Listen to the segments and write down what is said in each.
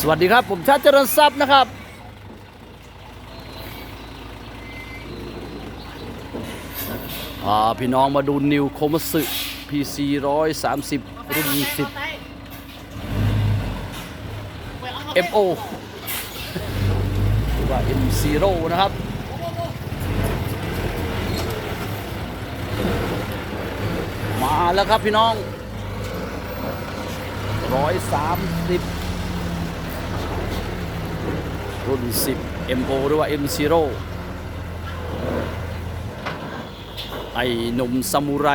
สวัสดีครับ ผมชาติเจริญทรัพย์นะครับ พี่น้องมาดูนิวโคมัสึ PC 130 รุ่น 10 MO หรือว่า M0 นะครับมาแล้วครับพี่น้อง 130 รุ่น 10 MO หรือว่า M0 ไอ้หนุ่มซามูไร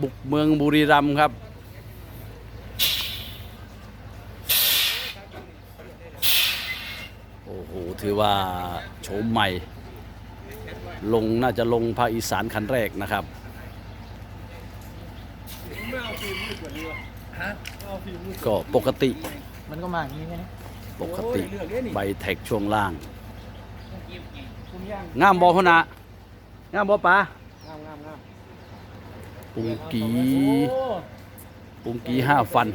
บุกเมืองบุรีรัมย์ครับ โอ้โห ถือว่าโฉมใหม่ ลงน่าจะลงภาคอีสานคันแรกนะครับ ก็ปกติ มันก็มาอย่างนี้ไงปกติใบแท็กช่วงล่างคุณย่าง งามบอพนะงามบอปลางามงามงามปุงกีโอ้ปุงกีห้าฟัน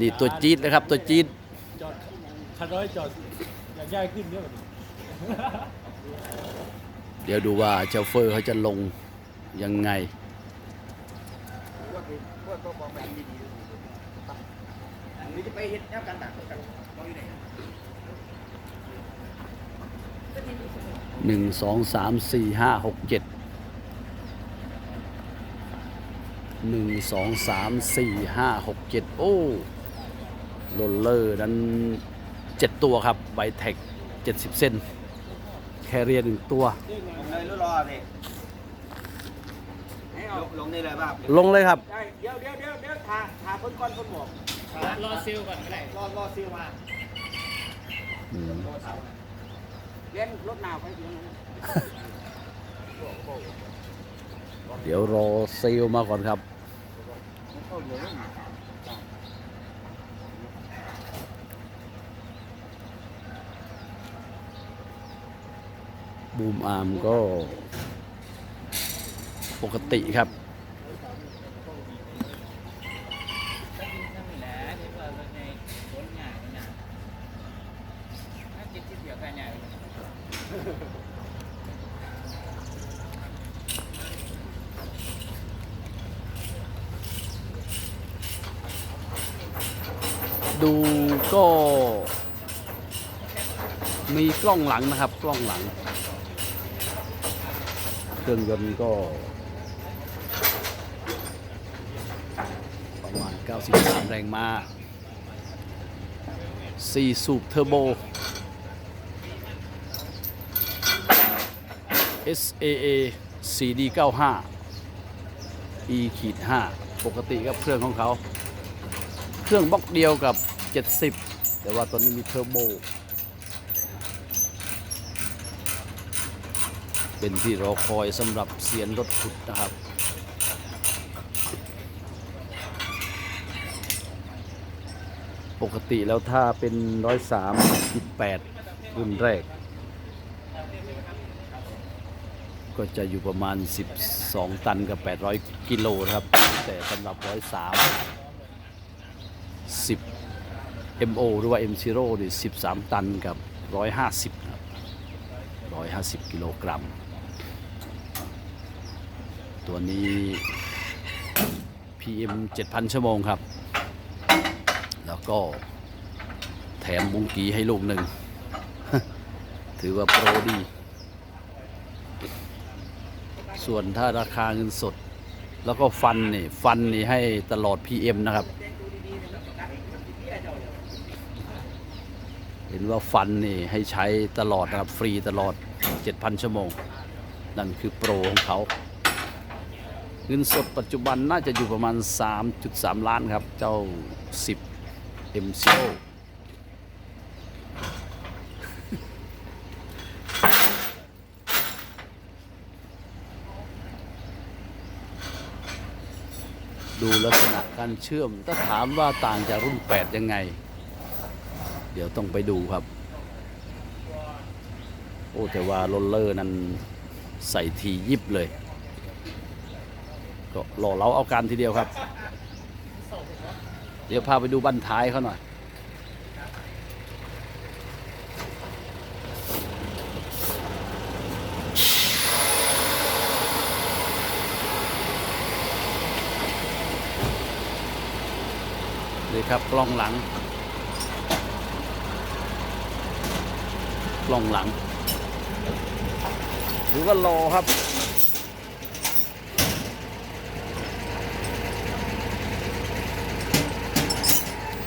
นี่ตัวจี๊ดนะครับ ตัวจี๊ดจอดคันร้อยจอดอยากย้ายขึ้นเยอะกว่านี้เดี๋ยวดูว่าเจ้าเฟอร์เขาจะลงยังไง นี่จะไปเฮ็ดแนวการต่างกันมองอยู่ไหนหนึ่งสองสามสี่ห้าหกเจ็ดหนึ่งสองสามสี่ห้าหกเจ็ดโอ้โรลเลอร์นั้นเจ็ดตัวครับใบแท็กเจ็ดสิบเซนแคเรียร์หนึ่งตัว ลงเลยรู้รอเลยลงลงได้เลยป่ะลงเลยครับ ได้เดี๋ยวเดี๋ยวเดี๋ยวเดี๋ยวทาทาคนก้อนคนหมวกรอซิลก่อนก็ได้รอรอซิลมาอืมเลี้ยงรถหนาวไปถึงนั้นเดี๋ยวรอเซลลมาก่อนครับ บูมอาร์มก็ ปกติครับ ดูก็มีกล้องหลังนะครับ กล้องหลัง เครื่องยนต์ก็ ประมาณ 93 แรงมา4 สูบเทอร์โบ SAA CD 95 E ขีด5ปกติกับเครื่องของเขา เครื่องบล็อกเดียวกับ 70 แต่ว่าตัวนี้มีเทอร์โบ เป็นที่รอคอยสำหรับเสียนรถขุดนะครับ ปกติแล้วถ้าเป็นร้อยสามสิบแปดรุ่นแรก ก็จะอยู่ประมาณ 12 ตันกับ 800 กิโลครับ แต่สำหรับร้อยสาม10 MO หรือว่า M0 นี่13 ตันกับ 150ครับ150 กิโลกรัม ตัวนี้ PM 7,000 ชั่วโมงครับ ก็แถมบุงกีให้ลูกหนึ่ง ถือว่าโปรดี ส่วนถ้าราคาเงินสด แล้วก็ฟันนี่ ฟันนี่ให้ตลอด PM นะครับ เห็นว่าฟันนี่ให้ใช้ตลอดนะครับ ฟรีตลอด 7,000 ชั่วโมง นั่นคือโปรของเขาเงินสดปัจจุบันน่าจะอยู่ประมาณ 3.3 ล้านครับ เจ้า 10 m c o ดูลักษณะการเชื่อม ถ้าถามว่าต่างจากรุ่น 8 ยังไง เดี๋ยวต้องไปดูครับ โอ้แต่ว่าโรลเลอร์นั้นใส่ทียิบเลย ก็หล่อเราเอาการทีเดียวครับ เดี๋ยวพาไปดูบั้นท้ายเขาหน่อย นี่ครับกล้องหลัง กล้องหลังถือว่ารอครับ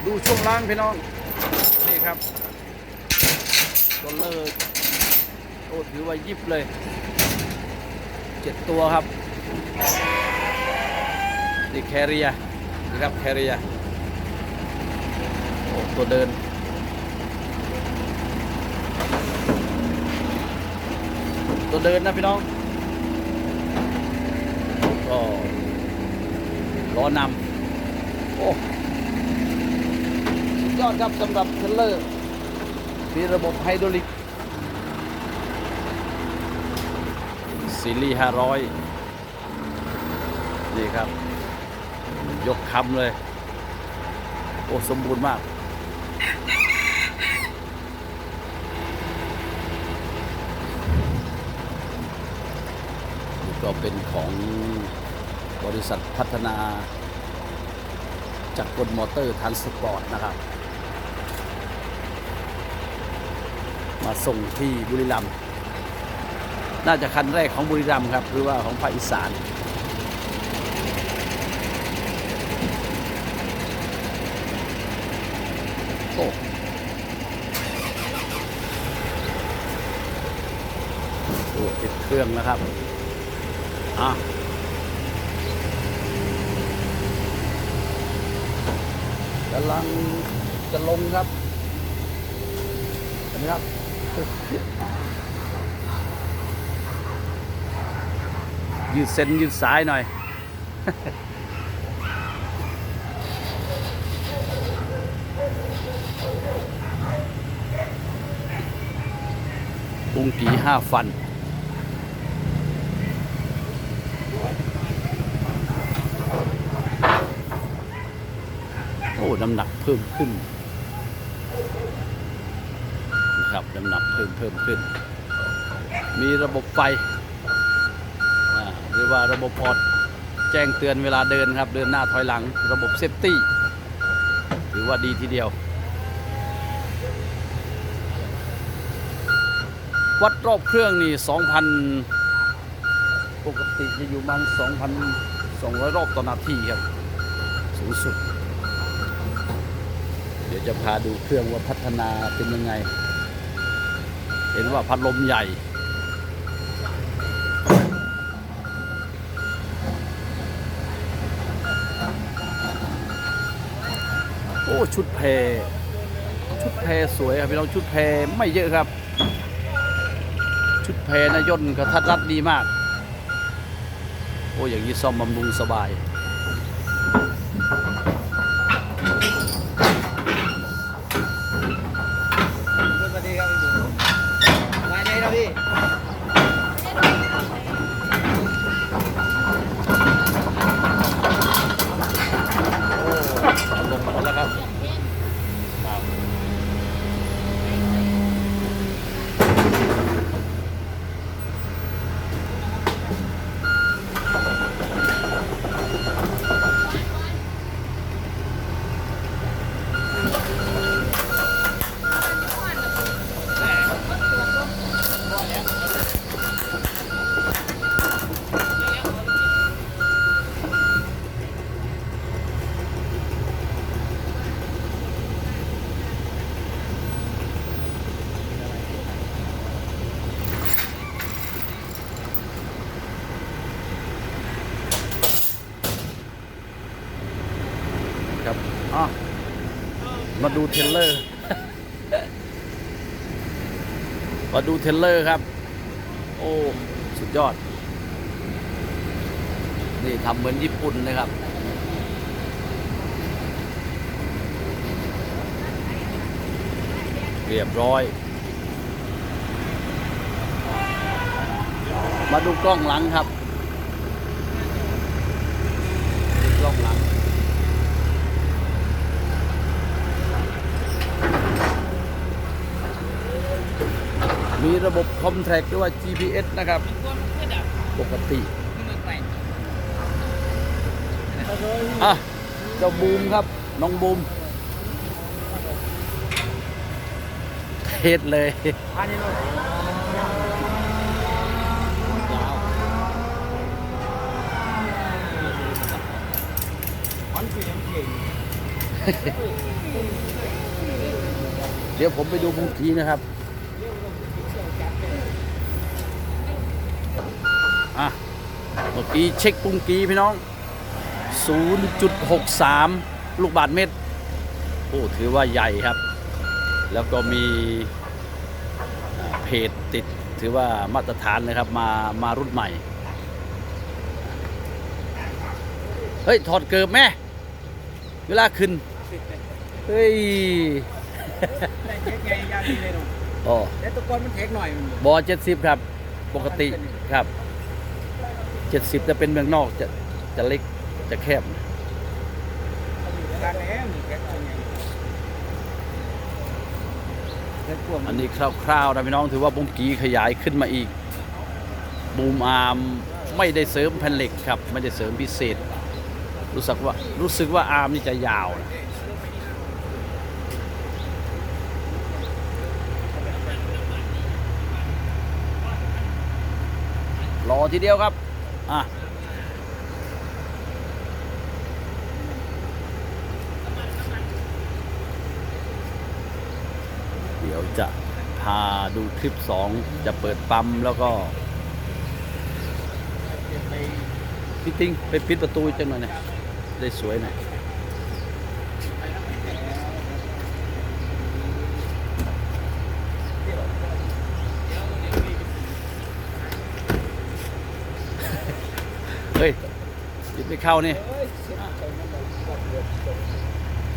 ดูช่วงล่างพี่น้อง นี่ครับตัวเลอร์โอ้ถือว่ายิบเลยเจ็ดตัวครับนี่แคเรียนี่ครับแคเรียโอ้ตัวเดินตัวเดินนะพี่น้องก็ล้อนำโอ้ ยอดครับสำหรับเทเลอร์ มีระบบไฮดรอลิกซีรีส์500 นี่ครับ ยกคำเลย โอ้สมบูรณ์มาก ก็เป็นของบริษัทพัฒนาจากกลมอเตอร์ทันสปอร์ตนะครับ มาส่งที่บุรีรัมย์น่าจะคันแรกของบุรีรัมย์ครับ หรือว่าของภาคอีสานโอ้โอ้ติดเครื่องนะครับ อะกำลังจะลงครับเห็นไหมครับ ยืดเส้นยืดสายหน่อย ปุงกีห้าฟัน โอ้ น้ำหนักเพิ่มขึ้น น้ำหนักเพิ่มเพิ่มขึ้น มีระบบไฟหรือว่าระบบพอร์ตแจ้งเตือนเวลาเดินครับ เดินหน้าถอยหลัง ระบบเซฟตี้ถือว่าดีทีเดียว วัดรอบเครื่องนี่ 2,000 ปกติจะอยู่ประมัน2,200 รอบต่อนาทีครับ สูงสุด เดี๋ยวจะพาดูเครื่องว่าพัฒนาเป็นยังไง เห็นว่าพัดลมใหญ่ โอ้ ชุดเพชุดเพสวยครับพี่น้องชุดเพไม่เยอะครับ ชุดเพนะย่นกระทัดรัดดีมาก โอ้ อย่างนี้ซ่อมบำรุงสบาย สวัสดีครับพี่บุ๋มมาไหนครับพี่ เอาลงหมดแล้วครับครับครับอะมา ดูเทเลอร์มาดูเทเลอร์ครับ โอ้ สุดยอด นี่ทำเหมือนญี่ปุ่นเลยครับ เรียบร้อย มาดูกล้องหลังครับ กล่องหลัง มีระบบคอมแทรกหรือว่า GPS นะครับ ปกติอะเจ้าบูมครับ น้องบูมเทศเลยเดี๋ยวผมไปดูบุงกีนะครับ อะเมื่อกี้เช็คปุงกีพี่น้อง 0.63 ลูกบาทเมตร โอ้ ถือว่าใหญ่ครับ แล้วก็มีอ่าเพจติดถือว่ามาตรฐานเลยครับ มา มารุ่นใหม่ เฮ้ย ถอดเกิบแม่ เวลาขึ้น เฮ้ยได้เช็คไงยาดีเลยเนาะอ๋อแต่ตะกอนมันเทคหน่อยมันบอเจ็ดสิบครับ ปกติครับ เจ็ดสิบจะเป็นเมืองนอกจะจะเล็กจะแคบอันนี้คร่าวๆนะพี่น้องถือว่าบุ้มกีขยายขึ้นมาอีก บูมอาร์มไม่ได้เสริมแผ่นเหล็กครับ ไม่ได้เสริมพิเศษ รู้สึกว่ารู้สึกว่าอาร์มนี่จะยาวนะรอทีเดียวครับ อะเดี๋ยวจะพาดูคลิป2จะเปิดปั๊มแล้วก็พี่ติ้งไปปิดประตูจังหน่อยนะได้สวยหน่อย ฮ้ยปิดไม่เข้านี่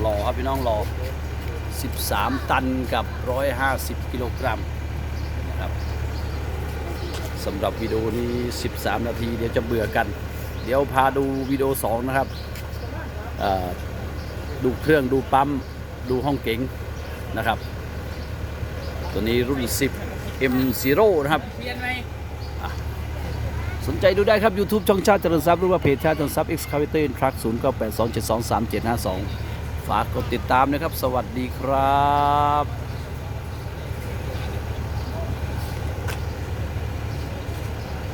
หล่อครับพี่น้องหล่อ13 ตันกับ 150 กิโลกรัมนะครับสำหรับวิดีโอนี้ 13 นาที เดี๋ยวจะเบื่อกัน เดี๋ยวพาดูวิดีโอ 2 นะครับ ดูเครื่องดูปั๊ม ดูห้องเก๋งนะครับ ตัวนี้รุ่น 10 M0 นะครับเียนไสนใจดูได้ครับ YouTube ช่องชาติเจริญทรัพย์หรือว่าเพจชาติเจริญทรัพย์ Excavator in Truck 0 9 8 2 7 2 3 7 5 2 ฝากกดติดตามนะครับ สวัสดีครับ